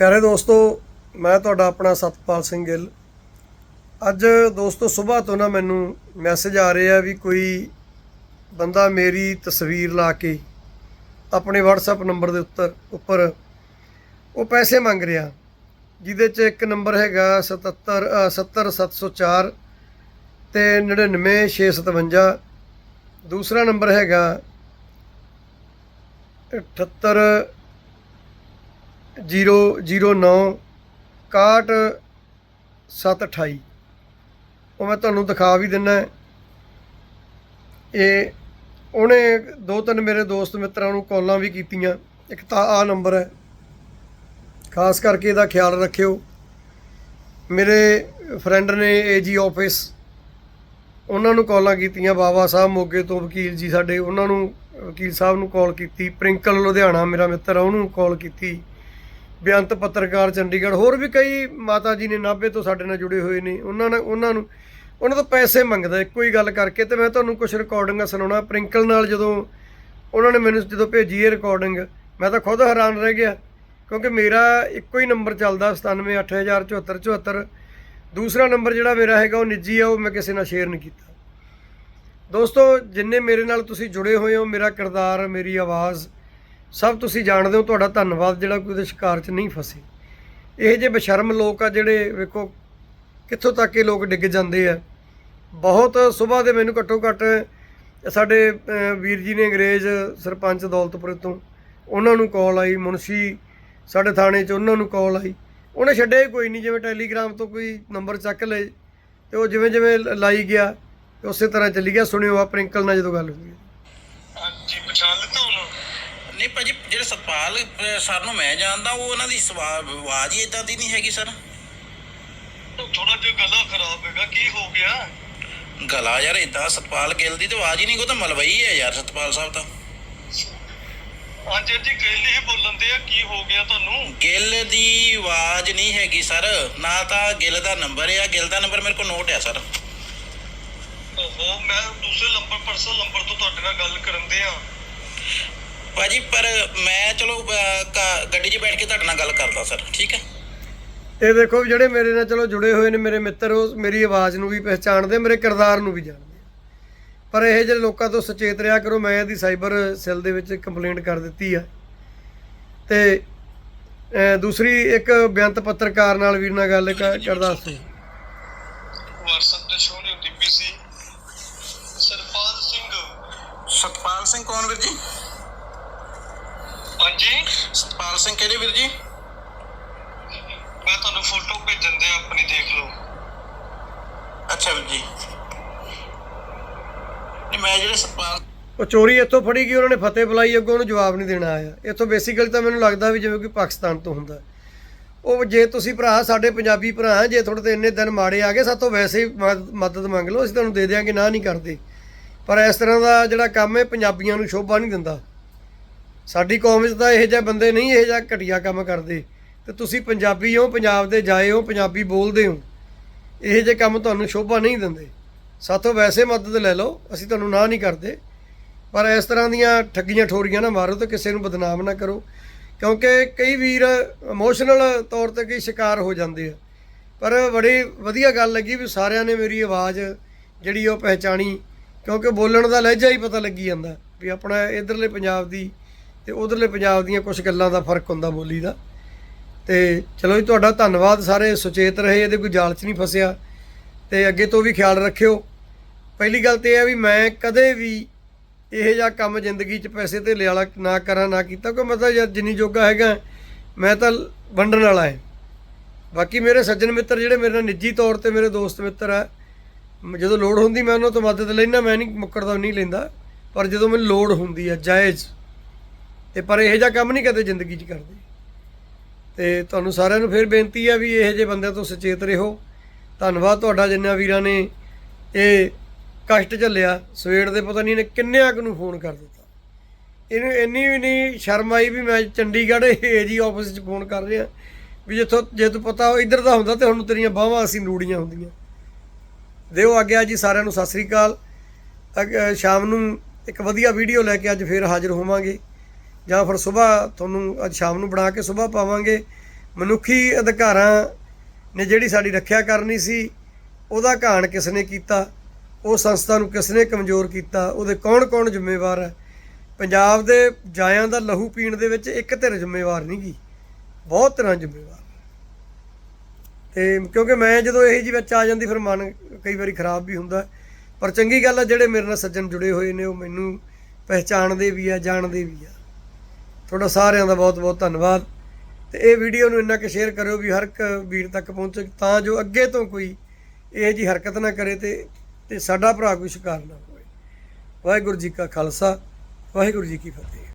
ਪਿਆਰੇ ਦੋਸਤੋ ਮੈਂ ਤੁਹਾਡਾ ਆਪਣਾ ਸਤਪਾਲ ਸਿੰਘ ਗਿੱਲ। ਅੱਜ ਦੋਸਤੋ ਸਵੇਰ ਤੋਂ ਨਾ ਮੈਨੂੰ ਮੈਸੇਜ ਆ ਰਹੇ ਆ ਵੀ ਕੋਈ ਬੰਦਾ ਮੇਰੀ ਤਸਵੀਰ ਲਾ ਕੇ ਆਪਣੇ WhatsApp ਨੰਬਰ ਦੇ ਉੱਤਰ ਉੱਪਰ ਉਹ ਪੈਸੇ ਮੰਗ ਰਿਹਾ। ਜਿਹਦੇ 'ਚ ਇੱਕ ਨੰਬਰ ਹੈਗਾ 77 ਅ, 70704 ਤੇ 99657 ਦੂਸਰਾ ਨੰਬਰ ਹੈਗਾ 78 009 61 728 ਉਹ ਮੈਂ ਤੁਹਾਨੂੰ ਦਿਖਾ ਵੀ ਦਿੰਨਾ ਇਹ ਉਹਨੇ ਦੋ ਤਿੰਨ ਮੇਰੇ ਦੋਸਤ ਮਿੱਤਰਾਂ ਨੂੰ ਕਾਲਾਂ ਵੀ ਕੀਤੀਆਂ। ਇੱਕ ਤਾਂ ਆ ਨੰਬਰ ਹੈ। ਖਾਸ ਕਰਕੇ ਇਹਦਾ ਖਿਆਲ ਰੱਖਿਓ। ਮੇਰੇ ਫਰੈਂਡ ਨੇ ਏਜੀ ਆਫਿਸ ਉਹਨਾਂ ਨੂੰ ਕਾਲਾਂ ਕੀਤੀਆਂ। ਬਾਬਾ ਸਾਹਿਬ ਮੋਗੇ ਤੋਂ ਵਕੀਲ ਜੀ ਸਾਡੇ, ਉਹਨਾਂ ਨੂੰ, ਵਕੀਲ ਸਾਹਿਬ ਨੂੰ ਕਾਲ ਕੀਤੀ। ਪ੍ਰਿੰਕਲ ਲੁਧਿਆਣਾ ਮੇਰਾ ਮਿੱਤਰ ਆ, ਉਹਨੂੰ ਕਾਲ ਕੀਤੀ। ਬੇਅੰਤ ਪੱਤਰਕਾਰ ਚੰਡੀਗੜ੍ਹ, ਹੋਰ ਵੀ ਕਈ ਮਾਤਾ ਜੀ ਨੇ ਨਾਭੇ ਤੋਂ ਸਾਡੇ ਨਾਲ ਜੁੜੇ ਹੋਏ ਨੇ, ਉਹਨਾਂ ਨੇ ਉਹਨਾਂ ਨੂੰ, ਉਹਨਾਂ ਤੋਂ ਪੈਸੇ ਮੰਗਦਾ, ਇੱਕੋ ਹੀ ਗੱਲ ਕਰਕੇ ਤੇ ਮੈਂ ਤੁਹਾਨੂੰ ਕੁਝ ਰਿਕਾਰਡਿੰਗਾਂ ਸੁਣਾਉਣਾ, ਪ੍ਰਿੰਕਲ ਨਾਲ ਜਦੋਂ ਉਹਨਾਂ ਨੇ ਮੈਨੂੰ ਜਦੋਂ ਭੇਜੀ ਇਹ ਰਿਕਾਰਡਿੰਗ ਮੈਂ ਤਾਂ ਖੁਦ ਹੈਰਾਨ ਰਹਿ ਗਿਆ, ਕਿਉਂਕਿ ਮੇਰਾ ਇੱਕੋ ਹੀ ਨੰਬਰ ਚੱਲਦਾ 97807474 ਦੂਸਰਾ ਨੰਬਰ ਜਿਹੜਾ ਮੇਰਾ ਹੈਗਾ ਉਹ ਨਿੱਜੀ ਆ, ਉਹ ਮੈਂ ਕਿਸੇ ਨਾਲ ਸ਼ੇਅਰ ਨਹੀਂ ਕੀਤਾ। ਦੋਸਤੋ, ਜਿੰਨੇ ਮੇਰੇ ਨਾਲ ਤੁਸੀਂ ਜੁੜੇ ਹੋਏ ਹੋ, ਮੇਰਾ ਕਿਰਦਾਰ, ਮੇਰੀ ਆਵਾਜ਼ ਸਭ ਤੁਸੀਂ ਜਾਣਦੇ ਹੋ, ਤੁਹਾਡਾ ਧੰਨਵਾਦ ਜਿਹੜਾ ਕੋਈ ਉਹਦੇ ਸ਼ਿਕਾਰ 'ਚ ਨਹੀਂ ਫਸੇ। ਇਹ ਜੇ ਬਸ਼ਰਮ ਲੋਕ ਆ ਜਿਹੜੇ ਵੇਖੋ, ਕਿੱਥੋਂ ਤੱਕ ਇਹ ਲੋਕ ਡਿੱਗ ਜਾਂਦੇ ਆ। ਬਹੁਤ ਸਵੇਰ ਦੇ ਮੈਨੂੰ ਘੱਟੋ ਘੱਟ ਸਾਡੇ ਵੀਰ ਜੀ ਨੇ ਅੰਗਰੇਜ਼ ਸਰਪੰਚ ਦੌਲਤਪੁਰ ਤੋਂ ਉਹਨਾਂ ਨੂੰ ਕਾਲ ਆਈ, ਮੁਨਸ਼ੀ ਸਾਡੇ ਥਾਣੇ 'ਚ ਉਹਨਾਂ ਨੂੰ ਕਾਲ ਆਈ। ਉਹਨੇ ਛੱਡਿਆ ਕੋਈ ਨਹੀਂ, ਜਿਵੇਂ ਟੈਲੀਗ੍ਰਾਮ ਤੋਂ ਕੋਈ ਨੰਬਰ ਚੱਕ ਲਏ ਤੇ ਉਹ ਜਿਵੇਂ ਜਿਵੇਂ ਲਾਈ ਗਿਆ ਤੇ ਉਸੇ ਤਰ੍ਹਾਂ ਚੱਲੀ ਗਿਆ। ਸੁਣਿਓ ਆ ਪ੍ਰਿੰਕਲ ਨਾਲ ਜਦੋਂ ਗੱਲ ਹੋਈ ਹਾਂਜੀ ਪਛਾਣ ਲਿੱਤਾ ਹੁਣ ਨਹੀਂ ਭਾਜੀ ਜਿਹੜੇ ਸਤਪਾਲ ਸਰ ਨੂੰ ਮੈਂ ਜਾਣਦਾ ਉਹ ਉਹਨਾਂ ਦੀ ਆਵਾਜ਼ ਹੀ ਇਦਾਂ ਦੀ ਨਹੀਂ ਹੈਗੀ ਸਰ। ਥੋੜਾ ਜਿਹਾ ਗਲਾ ਖਰਾਬ ਹੈਗਾ ਕੀ ਹੋ ਗਿਆ? ਗਲਾ ਯਾਰ ਇਦਾਂ ਸਤਪਾਲ ਗਿੱਲ ਦੀ ਤੇ ਆਵਾਜ਼ ਹੀ ਨਹੀਂ ਕੋ ਤਾਂ ਮਲਵਈ ਹੈ ਯਾਰ ਸਤਪਾਲ ਸਾਹਿਬ ਤਾਂ। ਹਾਂਜੀ ਜੀ ਗੱਲ ਹੀ ਬੋਲਣ ਦੇ ਆ ਕੀ ਹੋ ਗਿਆ ਤੁਹਾਨੂੰ? ਗਿੱਲ ਦੀ ਆਵਾਜ਼ ਨਹੀਂ ਹੈਗੀ ਸਰ। ਨਾ ਤਾਂ ਗਿੱਲ ਦਾ ਨੰਬਰ ਆ ਗਿੱਲ ਦਾ ਨੰਬਰ ਮੇਰੇ ਕੋਲ ਨੋਟ ਆ ਸਰ। ਓਹੋ ਮੈਂ ਦੂਸਰੇ ਨੰਬਰ ਪਰਸਨਲ ਨੰਬਰ ਤੋਂ ਤੁਹਾਡੇ ਨਾਲ ਗੱਲ ਕਰਨ ਦੇ ਆ। ਭਾਜੀ ਪਰ ਮੈਂ ਚਲੋ ਅਹ, ਕ- ਗੱਡੀ 'ਚ ਬੈਠ ਕੇ ਤੁਹਾਡੇ ਨਾਲ ਗੱਲ ਕਰਦਾ ਸਰ ਠੀਕ ਹੈ? ਇਹ ਦੇਖੋ ਵੀ ਜਿਹੜੇ ਮੇਰੇ ਨਾਲ ਚਲੋ ਜੁੜੇ ਹੋਏ ਨੇ ਮੇਰੇ ਮਿੱਤਰ ਉਹ ਮੇਰੀ ਆਵਾਜ਼ ਨੂੰ ਵੀ ਪਹਿਚਾਣਦੇ ਮੇਰੇ ਕਿਰਦਾਰ ਨੂੰ ਵੀ ਜਾਣਦੇ ਪਰ ਇਹ ਜਿਹੜੇ ਲੋਕਾਂ ਤੋਂ ਸੁਚੇਤ ਰਿਹਾ ਕਰੋ ਮੈਂ ਇਹਦੀ ਸਾਈਬਰ ਸੈੱਲ ਦੇ ਵਿੱਚ ਕੰਪਲੇਂਟ ਕਰ ਦਿੱਤੀ ਆ। ਤੇ ਅਹ, ਦੂਸਰੀ ਇੱਕ ਬੇਅੰਤ ਪੱਤਰਕਾਰ ਨਾਲ ਵੀਰ ਨਾਲ ਗੱਲ ਕ- ਕਰਦਾ ਸੀ। WhatsApp ਤੇ ਸ਼ੋ ਨਹੀਂ ਹੁੰਦੀ ਪੀਸੀ ਸਰਪਾਲ ਸਿੰਘ। ਸਤਪਾਲ ਸਿੰਘ ਕੌਣ ਵੀਰ ਜੀ? ਹਾਂਜੀ ਸਤਪਾਲ ਸਿੰਘ ਕਿਹੜੇ ਵੀਰ ਜੀ? ਮੈਂ ਤੁਹਾਨੂੰ ਫੋਟੋ ਭੇਜਣ ਦੇ ਆਪਣੀ ਦੇਖ ਲਓ। ਅੱਛਾ ਵੀਰ ਜੀ। ਨਹੀਂ ਮੈਂ ਜਿਹੜੇ ਸਤਪਾਲ ਉਹ ਚੋਰੀ ਇੱਥੋਂ ਫੜੀ ਗਈ ਉਹਨਾਂ ਨੇ ਫਤਿਹ ਬੁਲਾਈ ਅੱਗੋਂ ਉਹਨੂੰ ਜਵਾਬ ਨਹੀਂ ਦੇਣਾ ਆਇਆ। ਇੱਥੋਂ ਬੇਸਿਕਲੀ ਤਾਂ ਮੈਨੂੰ ਲੱਗਦਾ ਵੀ ਜਿਵੇਂ ਕੋਈ ਪਾਕਿਸਤਾਨ ਤੋਂ ਹੁੰਦਾ। ਉਹ ਜੇ ਤੁਸੀਂ ਭਰਾ ਸਾਡੇ ਪੰਜਾਬੀ ਭਰਾ ਜੇ ਤੁਹਾਡੇ ਤੇ ਇੰਨੇ ਦਿਨ ਮਾੜੇ ਆ ਗਏ ਸਾਤੋਂ ਵੈਸੇ ਹੀ ਮਦ- ਮਦਦ ਮੰਗ ਲਓ ਅਸੀਂ ਤੁਹਾਨੂੰ ਦੇ ਦਿਆਂਗੇ ਨਾ ਨਹੀਂ ਕਰਦੇ। ਪਰ ਇਸ ਤਰ੍ਹਾਂ ਦਾ ਜਿਹੜਾ ਕੰਮ ਹੈ ਪੰਜਾਬੀਆਂ ਨੂੰ ਸ਼ੋਭਾ ਨਹੀਂ ਦਿੰਦਾ। ਸਾਡੀ ਕੌਮ 'ਚ ਤਾਂ ਇਹੋ ਜਿਹੇ ਬੰਦੇ ਨਹੀਂ, ਇਹੋ ਜਿਹਾ ਘਟੀਆ ਕੰਮ ਕਰਦੇ। ਤੇ ਤੁਸੀਂ ਪੰਜਾਬੀ ਹੋ, ਪੰਜਾਬ ਦੇ ਜਾਏ ਹੋ, ਪੰਜਾਬੀ ਬੋਲਦੇ ਹੋ, ਇਹੋ ਜਿਹੇ ਕੰਮ ਤੁਹਾਨੂੰ ਸ਼ੋਭਾ ਨਹੀਂ ਦਿੰਦੇ। ਸਾਥੋਂ ਵੈਸੇ ਮਦਦ ਲੈ ਲਓ, ਅਸੀਂ ਤੁਹਾਨੂੰ ਨਾ ਨਹੀਂ ਕਰਦੇ। ਪਰ ਇਸ ਤਰ੍ਹਾਂ ਦੀਆਂ ਠੱਗੀਆਂ ਠੋਰੀਆਂ ਨਾ ਮਾਰੋ ਤੇ ਕਿਸੇ ਨੂੰ ਬਦਨਾਮ ਨਾ ਕਰੋ। ਕਿਉਂਕਿ ਕਈ ਵੀਰ ਇਮੋਸ਼ਨਲ ਤੌਰ ਤੇ ਕਈ ਸ਼ਿਕਾਰ ਹੋ ਜਾਂਦੇ ਆ। ਪਰ ਬੜੀ ਵਧੀਆ ਗੱਲ ਲੱਗੀ ਵੀ ਸਾਰਿਆਂ ਨੇ ਮੇਰੀ ਆਵਾਜ਼ ਜਿਹੜੀ ਉਹ ਪਹਿਚਾਣੀ। ਕਿਉਂਕਿ ਬੋਲਣ ਦਾ ਲਹਿਜਾ ਹੀ ਪਤਾ ਲੱਗੀ ਜਾਂਦਾ ਵੀ ਆਪਣਾ ਇਧਰਲੇ ਪੰਜਾਬ ਦੀ ਤੇ ਉਧਰਲੇ ਪੰਜਾਬ ਦੀਆਂ ਕੁਝ ਗੱਲਾਂ ਦਾ ਫ਼ਰਕ ਹੁੰਦਾ ਬੋਲੀ ਦਾ। ਤੇ ਚਲੋ ਜੀ, ਤੁਹਾਡਾ ਧੰਨਵਾਦ ਸਾਰੇ, ਸੁਚੇਤ ਰਹੇ, ਇਹਦੇ ਕੋਈ ਜਾਲ 'ਚ ਨਹੀਂ ਫਸਿਆ। ਤੇ ਅੱਗੇ ਤੋਂ ਵੀ ਖਿਆਲ ਰੱਖਿਓ। ਪਹਿਲੀ ਗੱਲ ਤੇ ਇਹ ਹੈ ਵੀ ਮੈਂ ਕਦੇ ਵੀ ਇਹ ਜਿਹਾ ਕੰਮ ਜ਼ਿੰਦਗੀ 'ਚ ਪੈਸੇ ਤੇ ਲਿਆਲਾ ਨਾ ਕਰਾਂ, ਨਾ ਕੀਤਾ ਕੋਈ ਮਤਲਬ ਯਾਰ ਜਿੰਨੀ ਜੋਗਾ ਹੈਗਾ, ਮੈਂ ਤਾਂ ਵੰਡਣ ਵਾਲਾ ਹੈ। ਬਾਕੀ ਮੇਰੇ ਸੱਜਣ ਮਿੱਤਰ ਜਿਹੜੇ ਮੇਰੇ ਨਾਲ ਨਿੱਜੀ ਤੌਰ ਤੇ ਮੇਰੇ ਦੋਸਤ ਮਿੱਤਰ ਆ, ਜਦੋਂ ਲੋੜ ਹੁੰਦੀ ਮੈਂ ਉਹਨਾਂ ਤੋਂ ਮਦਦ ਲੈਣਾ ਮੈਂ ਨਹੀਂ ਮੁੱਕਰਦਾ ਨਹੀਂ ਲੈਂਦਾ। ਪਰ ਜਦੋਂ ਮੈਨੂੰ ਲੋੜ ਹੁੰਦੀ ਆ, ਜਾਇਜ਼ ਤੇ ਪਰ ਇਹੋ ਜਿਹਾ ਕੰਮ ਨਹੀਂ ਕਦੇ ਜ਼ਿੰਦਗੀ 'ਚ ਕਰਦੇ। ਤੇ ਤੁਹਾਨੂੰ ਸਾਰਿਆਂ ਨੂੰ ਫਿਰ ਬੇਨਤੀ ਆ ਵੀ ਇਹੋ ਜਿਹੇ ਬੰਦਿਆਂ ਤੋਂ ਸੁਚੇਤ ਰਹੋ। ਧੰਨਵਾਦ ਤੁਹਾਡਾ ਜਿੰਨਾ ਵੀਰਾਂ ਨੇ ਇਹ ਕਸ਼ਟ ਝੱਲਿਆ। ਸਵੇਰ ਦੇ ਪਤਾ ਨਹੀਂ ਨੇ ਕਿੰਨਿਆਂ ਕੁ ਨੂੰ ਫੋਨ ਕਰ ਦਿੱਤਾ। ਇਹਨੂੰ ਇੰਨੀ ਵੀ ਨਹੀਂ ਸ਼ਰਮ ਆਈ ਵੀ ਮੈਂ ਚੰਡੀਗੜ੍ਹ ਏਜੀ ਆਫਿਸ 'ਚ ਫੋਨ ਕਰ ਰਿਹਾ। ਵੀ ਜਿੱਥੋਂ ਜੇ ਤੂੰ ਪਤਾ ਇੱਧਰ ਦਾ ਹੁੰਦਾ ਤੇ ਹੁਣ ਤੇਰੀਆਂ ਬਾਹਾਂ ਅਸੀਂ ਨੂੜੀਆਂ ਹੁੰਦੀਆਂ। ਦਿਓ ਆਗਿਆ ਜੀ ਸਾਰਿਆਂ ਨੂੰ ਸਤਿ ਸ੍ਰੀ ਅਕਾਲ। ਅਗ- ਸ਼ਾਮ ਨੂੰ ਇੱਕ ਵਧੀਆ ਵੀਡੀਓ ਲੈ ਕੇ ਅੱਜ ਫੇਰ ਹਾਜ਼ਰ ਹੋਵਾਂਗੇ। ਜਾਂ ਫਿਰ ਸਵੇਰ ਤੁਹਾਨੂੰ ਅੱਜ ਸ਼ਾਮ ਨੂੰ ਬਣਾ ਕੇ ਸਵੇਰ ਪਾਵਾਂਗੇ। ਮਨੁੱਖੀ ਅਧਿਕਾਰਾਂ ਨੇ ਜਿਹੜੀ ਸਾਡੀ ਰੱਖਿਆ ਕਰਨੀ ਸੀ, ਉਹਦਾ ਘਾਣ ਕਿਸ ਨੇ ਕੀਤਾ? ਉਹ ਸੰਸਥਾ ਨੂੰ ਕਿਸ ਨੇ ਕਮਜ਼ੋਰ ਕੀਤਾ? ਉਹਦੇ ਕੌਣ-ਕੌਣ ਜ਼ਿੰਮੇਵਾਰ ਹੈ ਪੰਜਾਬ ਦੇ ਜਾਇਆਂ ਦਾ ਲਹੂ ਪੀਣ ਦੇ ਵਿੱਚ ਇੱਕ ਧਿਰ ਜ਼ਿੰਮੇਵਾਰ ਨਹੀਂ ਗੀ। ਬਹੁਤ ਤਰ੍ਹਾਂ ਜ਼ਿੰਮੇਵਾਰ। ਤੇ ਕਿਉਂਕਿ ਮੈਂ ਜਦੋਂ ਇਹ ਜੀ ਵਿੱਚ ਆ ਜਾਂਦੀ, ਫਿਰ ਮਨ ਕਈ ਵਾਰੀ ਖਰਾਬ ਵੀ ਹੁੰਦਾ। ਪਰ ਚੰਗੀ ਗੱਲ ਆ, ਜਿਹੜੇ ਮੇਰੇ ਨਾਲ ਸੱਜਣ ਜੁੜੇ ਹੋਏ ਨੇ, ਉਹ ਮੈਨੂੰ ਪਹਿਚਾਣਦੇ ਵੀ ਆ, ਜਾਣਦੇ ਵੀ ਆ। ਤੁਹਾਡਾ ਸਾਰਿਆਂ ਦਾ ਬਹੁਤ ਬਹੁਤ ਧੰਨਵਾਦ। ਤੇ ਇਹ ਵੀਡੀਓ ਨੂੰ ਇੰਨਾ ਕਿ ਸ਼ੇਅਰ ਕਰਿਓ ਵੀ ਹਰ ਇੱਕ ਵੀਰ ਤੱਕ ਪਹੁੰਚੇ ਤਾਂ ਜੋ ਅੱਗੇ ਤੋਂ ਕੋਈ ਇਹ ਜੀ ਹਰਕਤ ਨਾ ਕਰੇ ਤੇ ਤੇ ਸਾਡਾ ਭਰਾ ਕੋਈ ਸ਼ਿਕਾਰ ਨਾ ਹੋਵੇ। ਵਾਹਿਗੁਰੂ ਜੀ ਕਾ ਖਾਲਸਾ, ਵਾਹਿਗੁਰੂ ਜੀ ਕੀ ਫਤਿਹ।